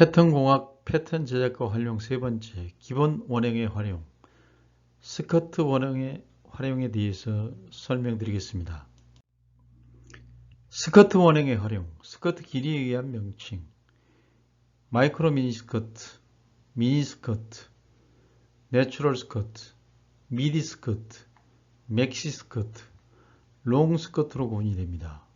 패턴 공학 패턴 제작과 활용 세 번째 기본 원형의 활용 스커트 원형의 활용에 대해서 설명드리겠습니다. 스커트 원형의 활용 스커트 길이에 의한 명칭 마이크로 미니 스커트 미니 스커트 내추럴 스커트 미디 스커트 맥시 스커트 롱 스커트로 구분이 됩니다.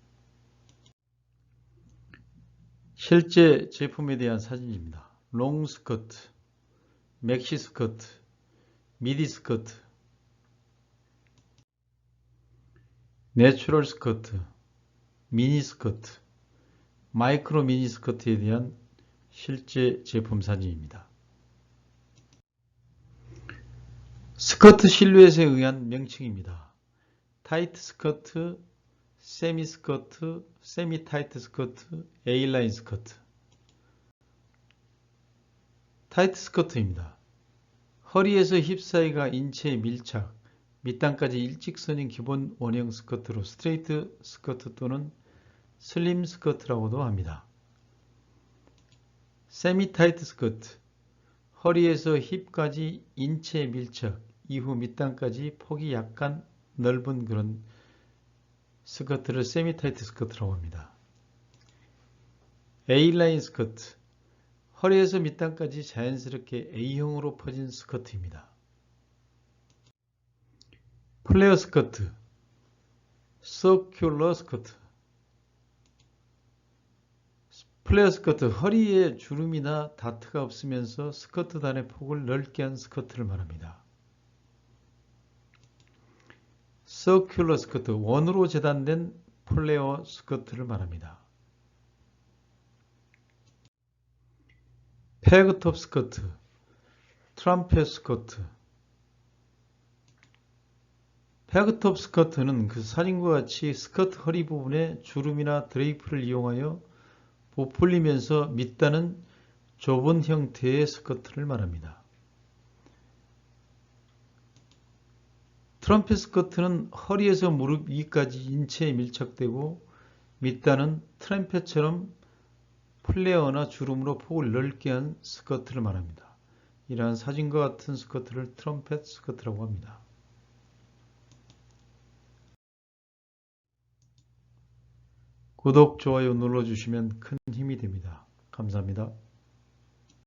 실제 제품에 대한 사진입니다. 롱 스커트, 맥시 스커트, 미디 스커트, 내추럴 스커트, 미니 스커트, 마이크로 미니 스커트에 대한 실제 제품 사진입니다. 스커트 실루엣에 의한 명칭입니다. 타이트 스커트, 세미 스커트, 세미 타이트 스커트, A라인 스커트. 타이트 스커트입니다. 허리에서 힙 사이가 인체에 밀착, 밑단까지 일직선인 기본 원형 스커트로 스트레이트 스커트 또는 슬림 스커트라고도 합니다. 세미 타이트 스커트, 허리에서 힙까지 인체 밀착, 이후 밑단까지 폭이 약간 넓은 그런 스커트를 세미 타이트 스커트라고 합니다. A라인 스커트, 허리에서 밑단까지 자연스럽게 A형으로 퍼진 스커트입니다. 플레어 스커트, 서큘러 스커트, 플레어 스커트, 허리에 주름이나 다트가 없으면서 스커트 단의 폭을 넓게 한 스커트를 말합니다. 서큘러 스커트, 원으로 재단된 플레어 스커트를 말합니다. 페그톱 스커트, 트럼펫 스커트 페그톱 스커트는 그 사진과 같이 스커트 허리 부분에 주름이나 드레이프를 이용하여 부풀리면서 밑단은 좁은 형태의 스커트를 말합니다. 트럼펫 스커트는 허리에서 무릎 위까지 인체에 밀착되고 밑단은 트럼펫처럼 플레어나 주름으로 폭을 넓게 한 스커트를 말합니다. 이러한 사진과 같은 스커트를 트럼펫 스커트라고 합니다. 구독, 좋아요 눌러주시면 큰 힘이 됩니다. 감사합니다.